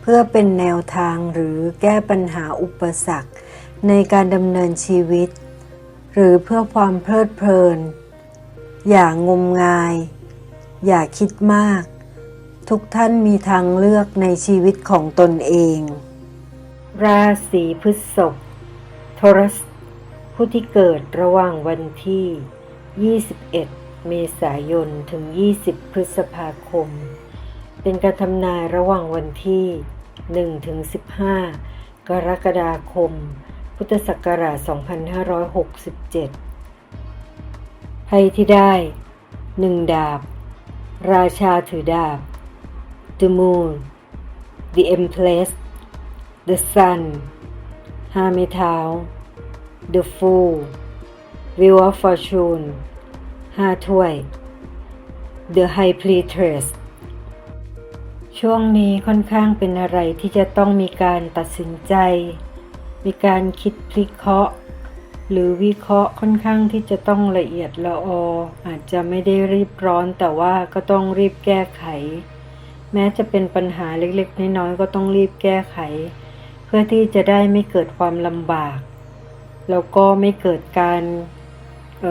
เพื่อเป็นแนวทางหรือแก้ปัญหาอุปสรรค ในการดำเนินชีวิต หรือเพื่อความเพลิดเพลิน อย่างงมงาย อย่าคิดมาก ทุกท่านมีทางเลือกในชีวิตของตนเอง ราศีพฤษภทรัสผู้ที่เกิดระหว่างวันที่ 21 เมษายน ถึง 20 พฤษภาคม เป็นการทำนายระหว่างวันที่ 1 ถึง 15 กรกฎาคม พุทธศักราช 2567 ไพ่ที่ได้ 1 ดาบ ราชาถือดาบ The Moon The Empress The Sun ห้าไม้เท้า The Fool Wheel of Fortune ห้าถ้วย The High Priestess ช่วงนี้ค่อนข้างเป็นอะไรที่จะต้องมีการตัดสินใจ มีการคิดพลิกเคราะห์ หรือวิเคราะห์ค่อนข้างที่จะต้องละเอียดละออ อาจจะไม่ได้รีบร้อนแต่ว่าก็ต้องรีบแก้ไข แม้จะเป็นปัญหาเล็กๆ น้อยๆก็ต้องรีบแก้ไข เพื่อที่จะได้ไม่เกิดความลำบาก แล้วก็ไม่เกิดการเ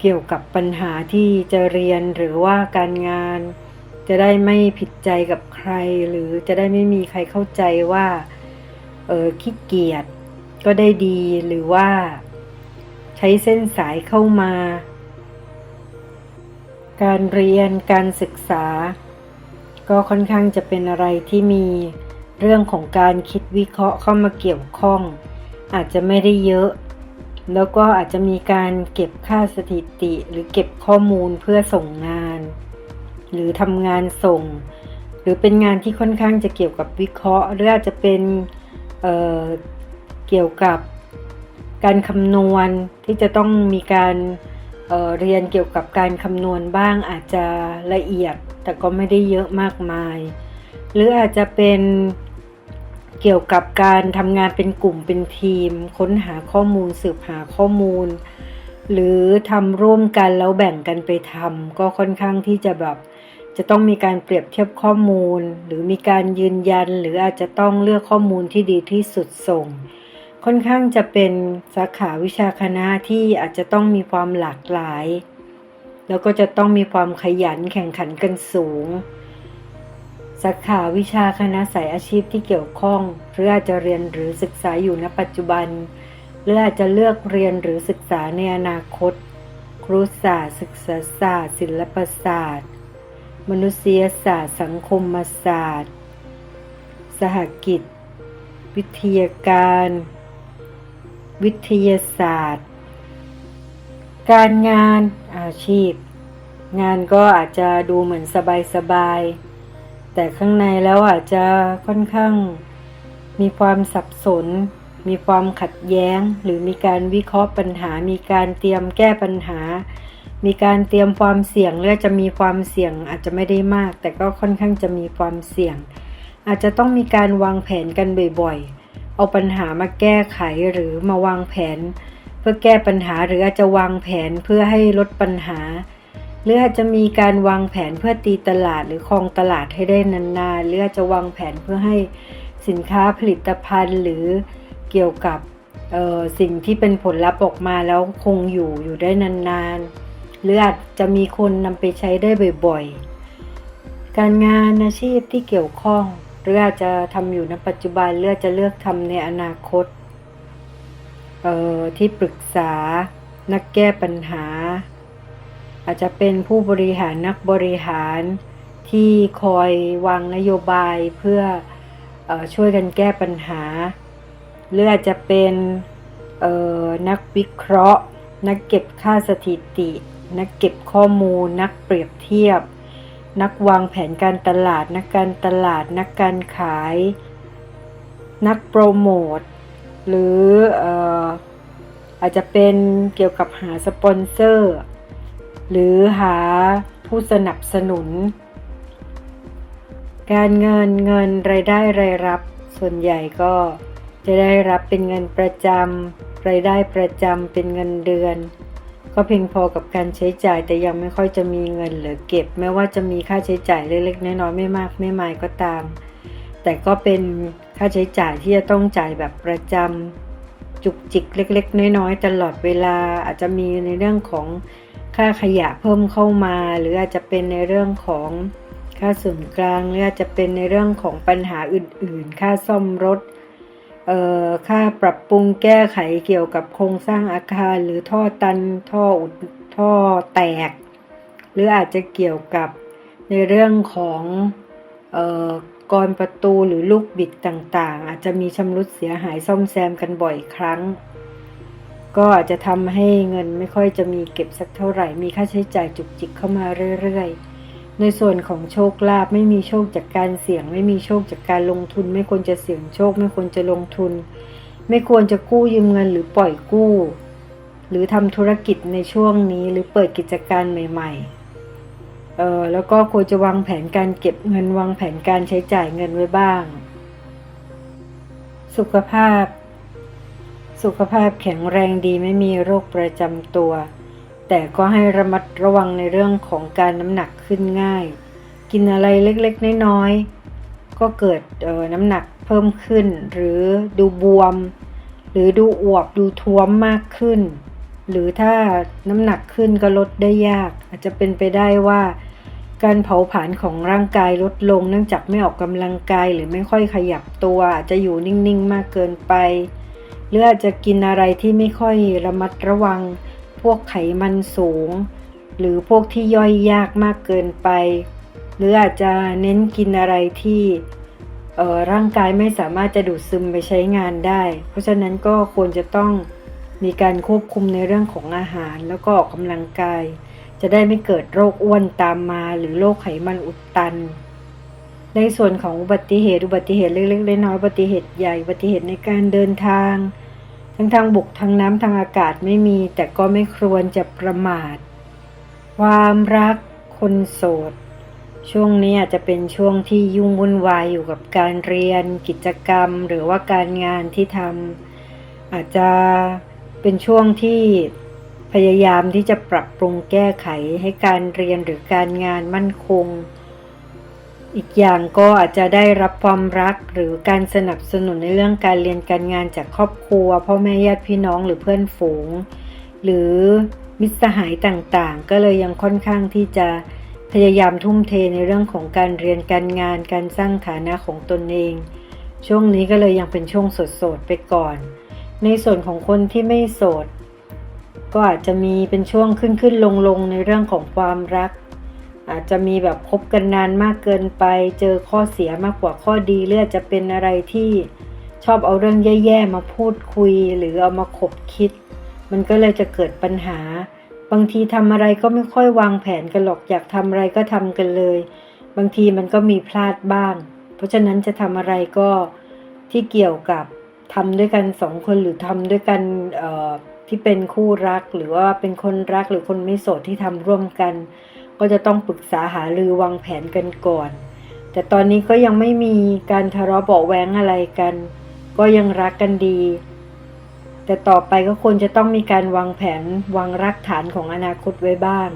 เกี่ยวกับปัญหาที่จะเรียนหรือว่าการงาน จะได้ไม่ผิดใจกับใคร หรือจะได้ไม่มีใครเข้าใจว่าเออขี้เกียจก็ได้ดีหรือว่า ใช้เส้นสายเข้ามา การเรียนการศึกษา ก็ค่อนข้างจะเป็นอะไรที่มีเรื่องของการคิดวิเคราะห์เข้ามาเกี่ยวข้อง อาจจะไม่ได้เยอะ แล้วก็อาจจะมีการเก็บค่าสถิติหรือเก็บข้อมูลเพื่อส่งงาน หรือทำงานส่ง หรือเป็นงานที่ค่อนข้างจะเกี่ยวกับวิเคราะห์ หรืออาจจะเป็นเเกี่ยวกับการคำนวณที่จะต้องมีการเเรียนเกี่ยวกับการคำนวณบ้างอาจจะละเอียด แต่ก็ไม่ได้เยอะมากมาย หรืออาจจะเป็นเกี่ยวกับการทำงานเป็นกลุ่มเป็นทีม ค้นหาข้อมูลสืบหาข้อมูล หรือทำร่วมกันแล้วแบ่งกันไปทำก็ค่อนข้างที่จะแบบ จะต้องมีการเปรียบเทียบข้อมูล หรือมีการยืนยัน หรืออาจจะต้องเลือกข้อมูลที่ดีที่สุดส่ง ค่อนข้างจะเป็นสาขาวิชาคณะที่อาจจะต้องมีความหลากหลาย แล้วก็จะต้องมีความขยันแข่งขันกันสูง สาขาวิชาคณะสายอาชีพที่เกี่ยวข้อง หรืออาจจะเรียนหรือศึกษาอยู่ณปัจจุบัน หรืออาจจะเลือกเรียนหรือศึกษาในอนาคต ครุศาสตร์ศึกษาศาสตร์ ศิลปศาสตร์ มนุษยศาสตร์สังคมศาสตร์ สหกิจ วิทยาการ วิทยาศาสตร์ การงานอาชีพ งานก็อาจจะดูเหมือนสบายๆ แต่ข้างในแล้วอาจจะค่อนข้าง มีความสับสน มีความขัดแย้ง หรือมีการวิเคราะห์ปัญหา มีการเตรียมแก้ปัญหา มีการเตรียมความเสี่ยงหรือจะมีความเสี่ยงอาจจะไม่ได้มาก แต่ก็ค่อนข้างจะมีความเสี่ยง อาจจะต้องมีการวางแผนกันบ่อยๆ เอาปัญหามาแก้ไขหรือมาวางแผน เพื่อแก้ปัญหาหรืออาจจะวางแผนเพื่อให้ลดปัญหา หรืออาจจะมีการวางแผนเพื่อตีตลาดหรือครองตลาดให้ได้นานๆหรืออาจจะวางแผนเพื่อให้สินค้าผลิตภัณฑ์หรือเกี่ยวกับสิ่งที่เป็นผลลัพธ์ออกมาแล้วคงอยู่อยู่ได้นานๆ หรืออาจจะมีคนนำไปใช้ได้บ่อยๆ การงานอาชีพที่เกี่ยวข้อง หรืออาจจะทำอยู่ในปัจจุบันหรือจะเลือกทำในอนาคตที่ปรึกษา นักแก้ปัญหา อาจจะเป็นผู้บริหารนักบริหารที่คอยวางนโยบายเพื่ออช่วยกันแก้ปัญหา หรืออาจจะเป็นนักวิเคราะห์ นักเก็บค่าสถิติ นักเก็บข้อมูล นักเปรียบเทียบ นักวางแผนการตลาด นักการตลาด นักการขาย นักโปรโมท หรือเอ่ออาจจะเป็นเกี่ยวกับหาสปอนเซอร์ หรือหาผู้สนับสนุน การเงินเงินรายได้รายรับ ส่วนใหญ่ก็จะได้รับเป็นเงินประจำรายได้ประจำเป็นเงินเดือน ก็เพียงพอกับการใช้จ่ายแต่ยังไม่ค่อยจะมีเงินเหลือเก็บไม่ว่าจะมีค่าใช้จ่ายเล็กๆน้อยๆไม่มากไม่มายก็ตาม แต่ก็เป็นค่าใช้จ่ายที่จะต้องจ่ายแบบประจำจุกจิกเล็ก ๆ น้อยๆตลอดเวลาอาจจะมีในเรื่องของค่าขยะเพิ่มเข้ามา หรืออาจจะเป็นในเรื่องของค่าส่วนกลางหรืออาจจะเป็นในเรื่องของปัญหาอื่น ๆ ค่าซ่อมรถ ค่าปรับปรุงแก้ไขเกี่ยวกับโครงสร้างอาคาร หรือท่อตันท่ออุดท่อแตก หรืออาจจะเกี่ยวกับในเรื่องของออกรประตูหรือลูกบิดต่างๆ อาจจะมีชำรุดเสียหายซ่อมแซมกันบ่อยครั้ง ก็อาจจะทำให้เงินไม่ค่อยจะมีเก็บสักเท่าไหร่ มีค่าใช้จ่ายจุกจิกเข้ามาเรื่อยๆ ในส่วนของโชคลาภไม่มีโชคจากการเสี่ยง ไม่มีโชคจากการลงทุน ไม่ควรจะเสี่ยงโชค ไม่ควรจะลงทุน ไม่ควรจะกู้ยืมเงินหรือปล่อยกู้ หรือทำธุรกิจในช่วงนี้หรือเปิดกิจการใหม่ๆเออแล้วก็ควรจะวางแผนการเก็บเงินวางแผนการใช้จ่ายเงินไว้บ้าง สุขภาพ สุขภาพแข็งแรงดีไม่มีโรคประจำตัว แต่ก็ให้ระมัดระวังในเรื่องของการน้ำหนักขึ้นง่าย กินอะไรเล็กๆ น้อยๆ ก็เกิดออน้ำหนักเพิ่มขึ้น หรือดูบวม หรือดูอวบดูท้วมมากขึ้น หรือถ้าน้ำหนักขึ้นก็ลดได้ยาก อาจจะเป็นไปได้ว่า การเผาผลาญของร่างกายลดลง เนื่องจากไม่ออกกำลังกายหรือไม่ค่อยขยับตัวอาจจะอยู่นิ่งๆ มากเกินไป หรืออาจจะกินอะไรที่ไม่ค่อยระมัดระวัง วกไขมันสูง หรือพวกที่ย่อยยากมากเกินไป หรืออาจจะเน้นกินอะไรที่ร่างกายไม่สามารถจะดูดซึมไปใช้งานได้ เพราะฉะนั้นก็ควรจะต้องมีการควบคุมในเรื่องของอาหาร แล้วก็ออกกำลังกาย จะได้ไม่เกิดโรคอ้วนตามมา หรือโรคไขมันอุดตัน ในส่วนของอุบัติเหตุอุบัติเหตุเล็กๆน้อยๆอุบัติเหตุใหญ่อุบัติเหตุในการเดินทาง ทั้งทางบกทางน้ำทางอากาศไม่มี แต่ก็ไม่ควรจะประมาท ความรักคนโสด ช่วงนี้อาจจะเป็นช่วงที่ยุ่งวุ่นวายอยู่กับการเรียนกิจกรรม หรือว่าการงานที่ทำอาจจะเป็นช่วงที่พยายามที่จะปรับปรุงแก้ไขให้การเรียนหรือการงานมั่นคง อีกอย่างก็อาจจะได้รับความรักหรือการสนับสนุนในเรื่องการเรียนการงานจากครอบครัวพ่อแม่ญาติพี่น้องหรือเพื่อนฝูง หรือมิตรสหายต่างๆ ก็เลยยังค่อนข้างที่จะพยายามทุ่มเทในเรื่องของการเรียนการงาน การสร้างฐานะของตนเอง ช่วงนี้ก็เลยยังเป็นช่วงโสดๆไปก่อน ในส่วนของคนที่ไม่โสด ก็อาจจะมีเป็นช่วงขึ้นขึ้นลงลงๆในเรื่องของความรัก อาจจะมีแบบคบกันนานมากเกินไป เจอข้อเสียมากกว่าข้อดีเลือดจะเป็นอะไรที่ชอบเอาเรื่องแย่ๆมาพูดคุยหรือเอามาขบคิด มันก็เลยจะเกิดปัญหา บางทีทำอะไรก็ไม่ค่อยวางแผนกันหรอกอยากทำอะไรก็ทำกันเลย บางทีมันก็มีพลาดบ้าง เพราะฉะนั้นจะทำอะไรก็ที่เกี่ยวกับทำด้วยกันสองคนหรือทำด้วยกันที่เป็นคู่รักหรือว่าเป็นคนรักหรือคนไม่โสดที่ทำร่วมกัน ก็จะต้องปรึกษาหารือวางแผนกันก่อน แต่ตอนนี้ก็ยังไม่มีการทะเลาะเบาะแวงอะไรกัน ก็ยังรักกันดี แต่ต่อไปก็ควรจะต้องมีการวางแผนวางรากฐานของอนาคตไว้บ้าง